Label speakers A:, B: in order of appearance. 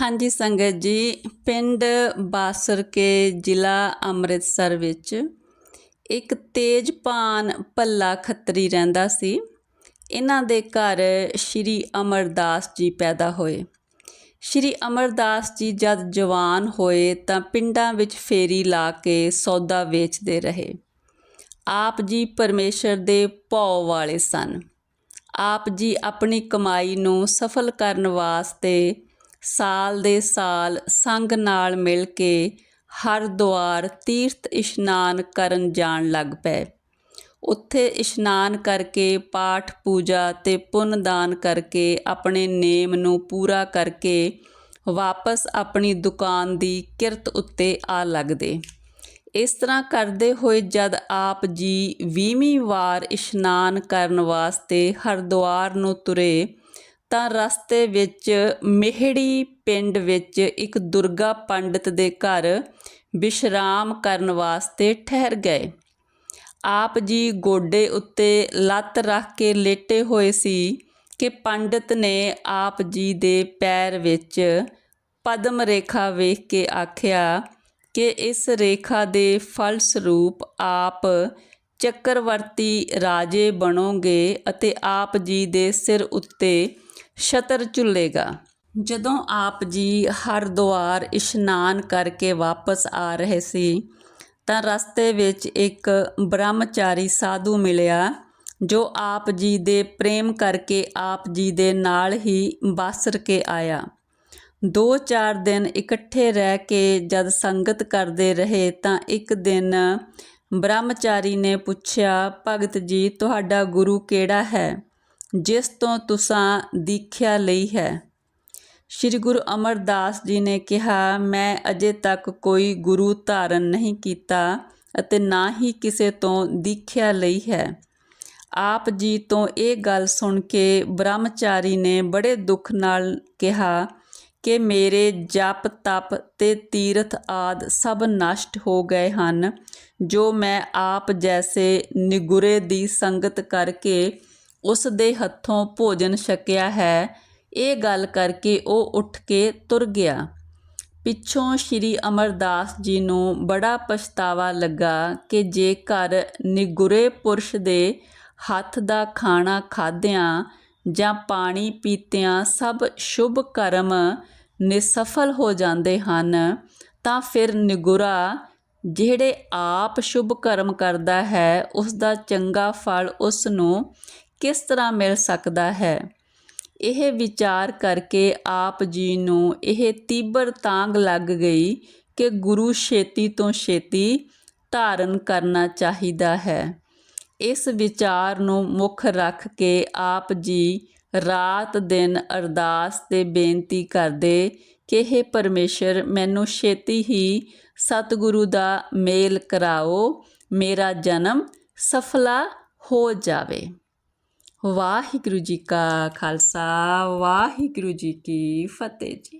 A: ਹਾਂਜੀ ਸੰਗਤ ਜੀ, ਪਿੰਡ ਬਾਸਰ ਕੇ ਜ਼ਿਲ੍ਹਾ ਅੰਮ੍ਰਿਤਸਰ ਵਿੱਚ ਇੱਕ ਤੇਜਪਾਨ ਭੱਲਾ ਖੱਤਰੀ ਰਹਿੰਦਾ ਸੀ। ਇਹਨਾਂ ਦੇ ਘਰ ਸ਼੍ਰੀ ਅਮਰਦਾਸ ਜੀ ਪੈਦਾ ਹੋਏ। ਸ਼੍ਰੀ ਅਮਰਦਾਸ ਜੀ ਜਦ ਜਵਾਨ ਹੋਏ ਤਾਂ ਪਿੰਡਾਂ ਵਿੱਚ ਫੇਰੀ ਲਾ ਕੇ ਸੌਦਾ ਵੇਚਦੇ ਰਹੇ। ਆਪ ਜੀ ਪਰਮੇਸ਼ਰ ਦੇ ਭੌ ਵਾਲੇ ਸਨ। ਆਪ ਜੀ ਆਪਣੀ ਕਮਾਈ ਨੂੰ ਸਫਲ ਕਰਨ ਵਾਸਤੇ ਸਾਲ ਦੇ ਸਾਲ ਸੰਗ ਨਾਲ ਮਿਲ ਕੇ ਹਰਿਦੁਆਰ ਤੀਰਥ ਇਸ਼ਨਾਨ ਕਰਨ ਜਾਣ ਲੱਗ ਪਏ। ਉੱਥੇ ਇਸ਼ਨਾਨ ਕਰਕੇ, ਪਾਠ ਪੂਜਾ ਤੇ ਪੁੰਨ ਦਾਨ ਕਰਕੇ, ਆਪਣੇ ਨੇਮ ਨੂੰ ਪੂਰਾ ਕਰਕੇ ਵਾਪਸ ਆਪਣੀ ਦੁਕਾਨ ਦੀ ਕਿਰਤ ਉੱਤੇ ਆ ਲੱਗਦੇ। ਇਸ ਤਰ੍ਹਾਂ ਕਰਦੇ ਹੋਏ ਜਦ ਆਪ ਜੀ 20ਵੀਂ ਵਾਰ ਇਸ਼ਨਾਨ ਕਰਨ ਵਾਸਤੇ ਹਰਿਦੁਆਰ ਨੂੰ ਤੁਰੇ ਤਾਂ ਰਸਤੇ ਵਿੱਚ ਮੇਹੜੀ ਪਿੰਡ ਵਿੱਚ ਇੱਕ ਦੁਰਗਾ ਪੰਡਤ ਦੇ ਘਰ ਵਿਸ਼ਰਾਮ ਕਰਨ ਵਾਸਤੇ ਠਹਿਰ ਗਏ। ਆਪ ਜੀ ਗੋਡੇ ਉੱਤੇ ਲੱਤ ਰੱਖ ਕੇ ਲੇਟੇ ਹੋਏ ਸੀ ਕਿ ਪੰਡਤ ਨੇ ਆਪ ਜੀ ਦੇ ਪੈਰ ਵਿੱਚ ਪਦਮ ਰੇਖਾ ਵੇਖ ਕੇ ਆਖਿਆ ਕਿ ਇਸ ਰੇਖਾ ਦੇ ਫਲਸਰੂਪ ਆਪ ਚੱਕਰਵਰਤੀ ਰਾਜੇ ਬਣੋਗੇ ਅਤੇ ਆਪ ਜੀ ਦੇ ਸਿਰ ਉੱਤੇ ਛਤਰ ਝੁੱਲੇਗਾ। ਜਦੋਂ ਆਪ ਜੀ ਹਰਿਦੁਆਰ ਇਸ਼ਨਾਨ ਕਰਕੇ ਵਾਪਸ ਆ ਰਹੇ ਸੀ, ਤਾਂ ਰਸਤੇ ਵਿੱਚ ਇੱਕ ਬ੍ਰਹਮਚਾਰੀ ਸਾਧੂ ਮਿਲਿਆ, ਜੋ ਆਪ ਜੀ ਦੇ ਪ੍ਰੇਮ ਕਰਕੇ ਆਪ ਜੀ ਦੇ ਨਾਲ ਹੀ ਬਾਸਰ ਕੇ ਆਇਆ। ਦੋ ਚਾਰ ਦਿਨ ਇਕੱਠੇ ਰਹਿ ਕੇ ਜਦ ਸੰਗਤ ਕਰਦੇ ਰਹੇ, ਤਾਂ ਇੱਕ ਦਿਨ ਬ੍ਰਹਮਚਾਰੀ ਨੇ ਪੁੱਛਿਆ, ਭਗਤ ਜੀ, ਤੁਹਾਡਾ ਗੁਰੂ ਕਿਹੜਾ ਹੈ? ਜਿਸ ਤੋਂ ਤੁਸੀਂ ਦੀਖਿਆ ਲਈ ਹੈ? ਸ੍ਰੀ ਗੁਰੂ ਅਮਰਦਾਸ ਜੀ ਨੇ ਕਿਹਾ, ਮੈਂ ਅਜੇ ਤੱਕ ਕੋਈ ਗੁਰੂ ਧਾਰਨ ਨਹੀਂ ਕੀਤਾ ਅਤੇ ਨਾ ਹੀ ਕਿਸੇ ਤੋਂ ਦੀਖਿਆ ਲਈ ਹੈ। ਆਪ ਜੀ ਤੋਂ ਇਹ ਗੱਲ ਸੁਣ ਕੇ ਬ੍ਰਹਮਚਾਰੀ ਨੇ ਬੜੇ ਦੁੱਖ ਨਾਲ ਕਿਹਾ ਕਿ ਮੇਰੇ ਜਪ, ਤਪ ਤੇ ਤੀਰਥ ਆਦਿ ਸਭ ਨਸ਼ਟ ਹੋ ਗਏ ਹਨ, ਜੋ ਮੈਂ ਆਪ ਜੈਸੇ ਨਿਗੁਰੇ ਦੀ ਸੰਗਤ ਕਰਕੇ ਉਸ ਦੇ ਹੱਥੋਂ ਭੋਜਨ ਛਕਿਆ ਹੈ, ਇਹ ਗੱਲ ਕਰਕੇ ਉਹ ਉੱਠ ਕੇ ਤੁਰ ਗਿਆ। ਪਿੱਛੋਂ ਸ਼੍ਰੀ ਅਮਰਦਾਸ ਜੀ ਨੂੰ ਬੜਾ ਪਛਤਾਵਾ ਲੱਗਾ ਕਿ ਜੇਕਰ ਨਿਗੁਰੇ ਪੁਰਸ਼ ਦੇ ਹੱਥ ਦਾ ਖਾਣਾ ਖਾਦਿਆਂ ਜਾਂ ਪਾਣੀ ਪੀਤਿਆਂ ਸਭ ਸ਼ੁਭ ਕਰਮ ਨਿਸਫਲ ਹੋ ਜਾਂਦੇ ਹਨ, ਤਾਂ ਫਿਰ ਨਿਗੁਰਾ, ਜਿਹੜੇ ਆਪ ਸ਼ੁਭ ਕਰਮ ਕਰਦਾ ਹੈ ਉਸ ਦਾ ਚੰਗਾ ਫਲ ਉਸ ਨੂੰ ਕਿਸ ਤਰ੍ਹਾਂ ਮਿਲ ਸਕਦਾ ਹੈ? ਇਹ ਵਿਚਾਰ ਕਰਕੇ ਆਪ ਜੀ ਨੂੰ ਇਹ ਤੀਬਰ ਤਾਂਗ ਲੱਗ ਗਈ ਕਿ ਗੁਰੂ ਛੇਤੀ ਤੋਂ ਛੇਤੀ ਧਾਰਨ ਕਰਨਾ ਚਾਹੀਦਾ ਹੈ। ਇਸ ਵਿਚਾਰ ਨੂੰ ਮੁੱਖ ਰੱਖ ਕੇ ਆਪ ਜੀ ਰਾਤ ਦਿਨ ਅਰਦਾਸ ਤੇ ਬੇਨਤੀ ਕਰਦੇ ਕਿ हे ਪਰਮੇਸ਼ਰ, ਮੈਨੂੰ ਛੇਤੀ ਹੀ ਸਤਿਗੁਰੂ ਦਾ ਮੇਲ ਕਰਾਓ, ਮੇਰਾ ਜਨਮ ਸਫਲਾ ਹੋ ਜਾਵੇ। ਵਾਹਿਗੁਰੂ ਜੀ ਕਾ ਖਾਲਸਾ, ਵਾਹਿਗੁਰੂ ਜੀ ਕੀ ਫਤਿਹ ਜੀ।